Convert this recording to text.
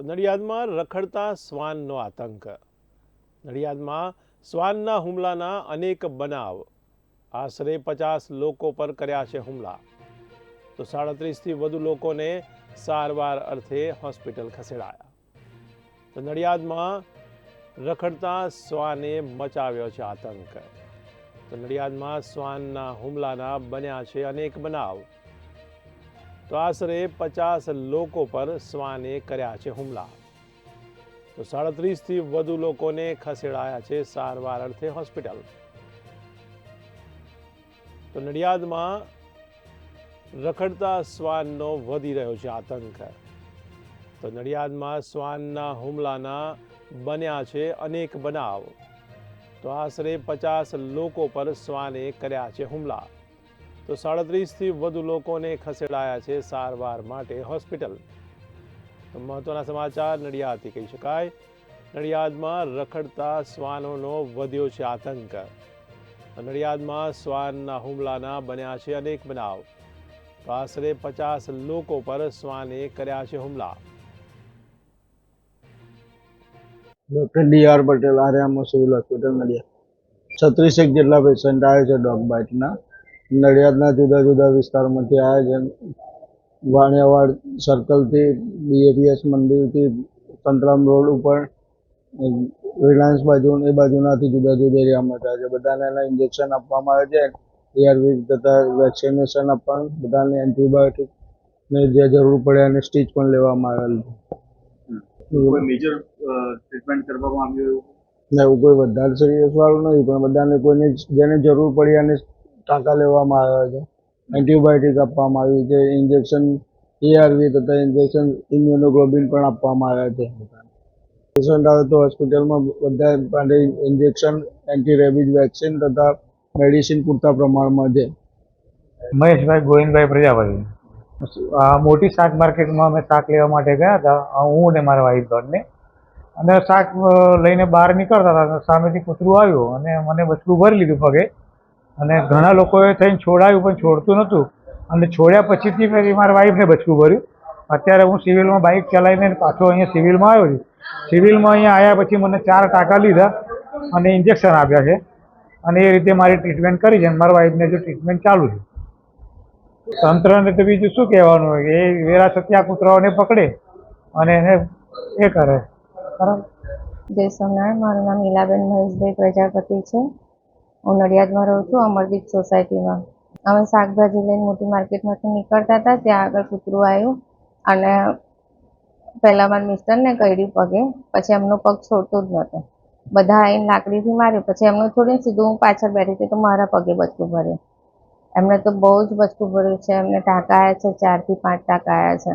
તો નડિયાદમાં રખડતા શ્વાનનો આતંક. નડિયાદમાં શ્વાનના હુમલાના અનેક બનાવ. આશરે પચાસ લોકો પર કર્યા છે હુમલા. તો સાડત્રીસથી વધુ લોકોને સારવાર અર્થે હોસ્પિટલ ખસેડાયા. તો નડિયાદમાં રખડતા શ્વાને મચાવ્યો છે આતંક. તો નડિયાદમાં શ્વાનના હુમલાના બન્યા છે અનેક બનાવ. તો આશરે પચાસ લોકો પર શ્વાને કર્યા છે હુમલા. તો સાડત્રીસથી વધુ લોકોને ખસેડાયા છે સારવાર અર્થે હોસ્પિટલ. તો નડિયાદમાં રખડતા શ્વાનનો વધી રહ્યો છે આતંક. તો નડિયાદમાં શ્વાનના હુમલાના બન્યા છે અનેક બનાવ. તો આશરે પચાસ લોકો પર શ્વાને કર્યા છે હુમલા. તો સાડત્રીસથી વધુ લોકોને ખસેડાયા છે સારવાર માટે હોસ્પિટલ. તો મહત્વના સમાચાર, નડિયાદથી કહી શકાય. નડિયાદમાં રખડતા શ્વાનોનો વધ્યો છે આતંક. નડિયાદમાં શ્વાનના હુમલાના બન્યા છે અનેક બનાવ. તો આશરે પચાસ લોકો પર શ્વાને કર્યા છે હુમલા. ડૉક્ટર ડી આર પટેલ આર્યામાં સિવિલ હોસ્પિટલ, નડિયાદ. છત્રીસેક જેટલા પેશન્ટ આવે છે ડોગ બાઇટના. નડિયાદના જુદા જુદા વિસ્તારમાંથી આવે છે. વાણિયાવાડ સર્કલથી બીએપીએસ મંદિરથી સંતરામ રોડ ઉપર રિલાયન્સ બાજુ એ બાજુનાથી જુદા જુદા એરિયામાં થાય છે. બધાને એના ઇન્જેક્શન આપવામાં આવે છે. એઆરવી તથા વેક્સિનેશન આપવાનું. બધાને એન્ટીબાયોટિક ને જે જરૂર પડે એને સ્ટીચ પણ લેવામાં આવેલ છે. મેજર ટ્રીટમેન્ટ કરવામાં આવ્યું એવું? ને એવું કોઈ વધારે સિરિયસ વાળું નથી. પણ બધાને કોઈને જેને જરૂર પડી એને ટાંકા લેવામાં આવ્યા છે. એન્ટીબાયોટિક આપવામાં આવી છે. ઇન્જેક્શન એઆરવી તથા ઇન્જેક્શન ઇમ્યુનોગ્લોબિન પણ આપવામાં આવ્યા છે. પેશન્ટ આવે તો હોસ્પિટલમાં બધા માટે ઇન્જેક્શન એન્ટી રેબિઝ વેક્સિન તથા મેડિસિન પૂરતા પ્રમાણમાં છે. મહેશભાઈ ગોવિંદભાઈ પ્રજાપતિ. મોટી શાક માર્કેટમાં અમે શાક લેવા માટે ગયા હતા. હું અને મારા વાઈફ ઘરને અને શાક લઈને બહાર નીકળતા હતા સામેથી કૂતરું આવ્યું અને મને બચકું ભરી લીધું પગે. અને ઘણા લોકોએ થઈને છોડાયું, પણ છોડતું નહોતું. અને છોડ્યા પછીથી મેં મારા વાઈફને બચકું ભર્યું અત્યારે હું સિવિલમાં બાઇક ચલાવીને પાછો અહીંયા સિવિલમાં આવ્યો છું. સિવિલમાં અહીંયા આવ્યા પછી મને ચાર ટાંકા લીધા અને ઇન્જેક્શન આપ્યા છે. અને એ રીતે મારી ટ્રીટમેન્ટ કરી છે અને મારા વાઈફને જો ટ્રીટમેન્ટ ચાલુ છે. તંત્રને તો બીજું શું કહેવાનું હોય એ વેરાસત્યા કૂતરાઓને પકડે અને એને એ કરે. બરાબર. જય સોમનારાયણ, મારું નામ ઈલાબેન મહેશભાઈ પ્રજાપતિ છે. હું નડિયાદમાં રહું છું, અમરદીપ સોસાયટીમાં. અમે શાકભાજી લઈને મોટી માર્કેટમાંથી નીકળતા હતા, ત્યાં આગળ કૂતરું આવ્યું અને પહેલાં મારા મિસ્ટરને કરડ્યું પગે, પછી એમનો પગ છોડતો જ નહોતો બધા આવીને લાકડીથી માર્યું, પછી એમનું છોડીને સીધું હું પાછળ બેઠી હતી તો મારા પગે બચકું ભર્યું. એમને તો બહુ જ બચકું ભર્યું છે, એમને ટાંકા આવ્યા છે, ચારથી પાંચ ટાંકા આવ્યા છે.